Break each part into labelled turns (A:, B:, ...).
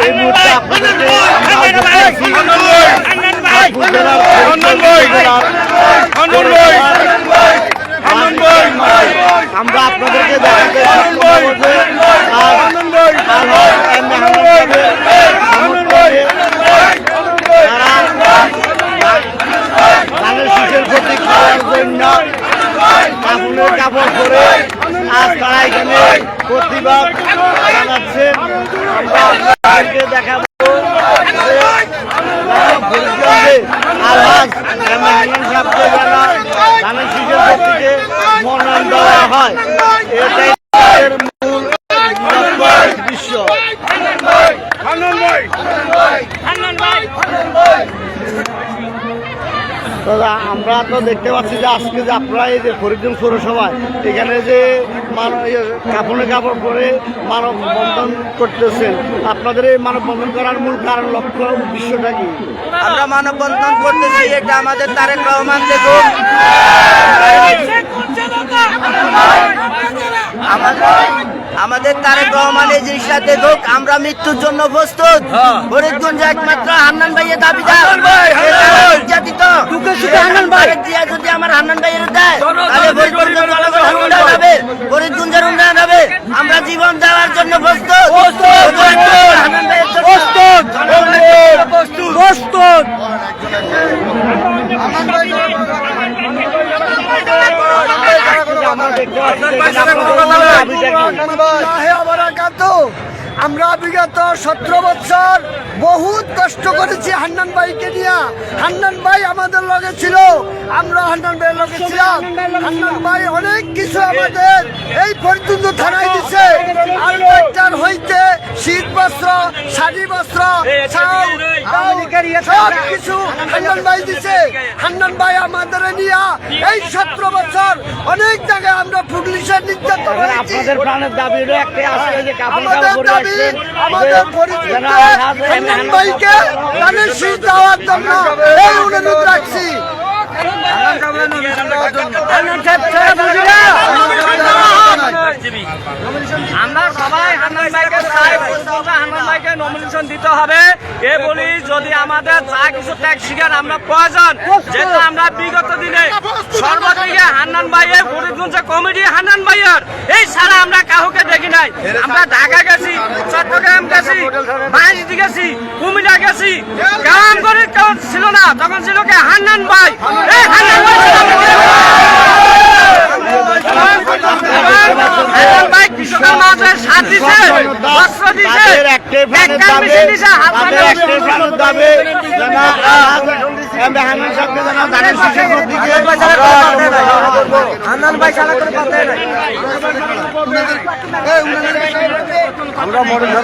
A: এই মুহূর্তে আমরা আপনাদেরকে দেখাতে ধানের শীষের প্রতি খাওয়ার জন্য কাপড় পরে আজ তারা এখানে প্রতিবাদ জানাচ্ছেন আমরা দেখাবো আলহাজ এম সাহেবকে মনোনয়ন দেওয়া হয় এটাই তাদের মূল লক্ষ্য দৃশ্য তো আমরা তো দেখতে পাচ্ছি যে আজকে যে আপনারা এই যে ফরিদগঞ্জ পৌরসভায় এখানে যে মানব কাপড়ে কাপড় পরে মানব বন্ধন করতেছেন আপনাদের এই মানব বন্ধন করার মূল কারণ লক্ষ্য উদ্দেশ্যটা কি?
B: আমরা মানববন্ধন করতেছি এটা আমাদের তারেক রহমান দেখুন আমাদের আমাদের তারেক রহমান এই জিনিসটা দেখুক আমরা মৃত্যুর জন্য প্রস্তুত। ফরিদগঞ্জ একমাত্র হান্নান ভাইয়ের দাবিদার নির্যাতিত তারেক জিয়া যদি আমার হান্নান ভাইয়ের দেয় তাহলে ফরিদগঞ্জের জনগণের উন্নয়ন হবে ফরিদগঞ্জের উন্নয়ন হবে আমরা জীবন দেওয়ার জন্য প্রস্তুত হান্নান ভাইয়ের জন্য প্রস্তুত প্রস্তুত
A: আমরা
C: বিগত সতেরো বছর বহুত কষ্ট করেছি হান্নান ভাইকে নিয়ে। হান্নান ভাই আমাদের লগে ছিল। আমরা হান্নান ভাইয়ের লগে ছিলাম। হান্নান ভাই অনেক কিছু আমাদের এই পর্যন্ত থানায় দিছে। শীত বস্ত্র শাড়ি বস্ত্র চাউল, ডাউল, সব কিছু হান্নান ভাই দিছে। হান্নান ভাই আমাদের নিয়ে এই সতেরো বছর অনেক জায়গায় আমরা পুলিশের নির্যাতন
A: এখন
C: হয়েছি
A: আপনাদের প্রাণের দাবি হলো একটাই আসলে যে
C: আমাদের দাবি আমাদের পরিচিত হান্নান ভাইকে তাদের শীত দেওয়ার জন্য এই অনুরোধ রাখছি
D: সবাই হান্নান ভাইকে চাই প্রথমে নমিনেশন দিতে হবে। এ বলি যদি আমাদের যা কিছু ট্যাক্স শিকার আমরা প্রয়োজন, যেটা আমরা বিগত দিনে সর্বদিকে হান্নান ভাইয়ের, ফরিদগঞ্জ কমিটি হান্নান ভাইয়ের, এই ছাড়া আমরা কাউকে দেখি নাই। আমরা ঢাকা গেছি, চট্টগ্রাম গেছি বাহিনী গেছি, কুমিল্লা গেছি। গ্রাম করে ছিল না, তখন ছিল কে? হান্নান ভাই। এই হান্নান ভাই ছিল আমাদের। হান্নান ভাই কৃষকের মাঝে সাথ দিছে বস্ত্র দিছে
A: তাদের একটাই প্রাণের
D: ট্যাক্টর
A: দাবি
D: মেশিন দিছে হাত
A: তাদের
D: পাখা
A: একটাই প্রাণের দাবি যেন আলহাজ এম এ হামিদ সাহেবকে যেন ধানের শীষের প্রতীকে
B: হান্নান ভাই সারা করে কথা নাই।
A: আমরা মনে না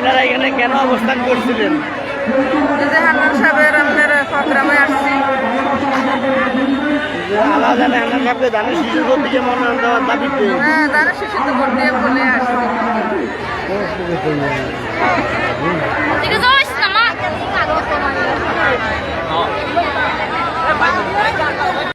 A: আপনারা এখানে কেন অবস্থান করছিলেন?
E: হান্নান সাহেবের আপনার প্রোগ্রামে আসছি।
A: আলাদা সাহেবকে মনোনয়ন দেওয়ার দাবিতে।
E: হ্যাঁ দানের বলে আসছি।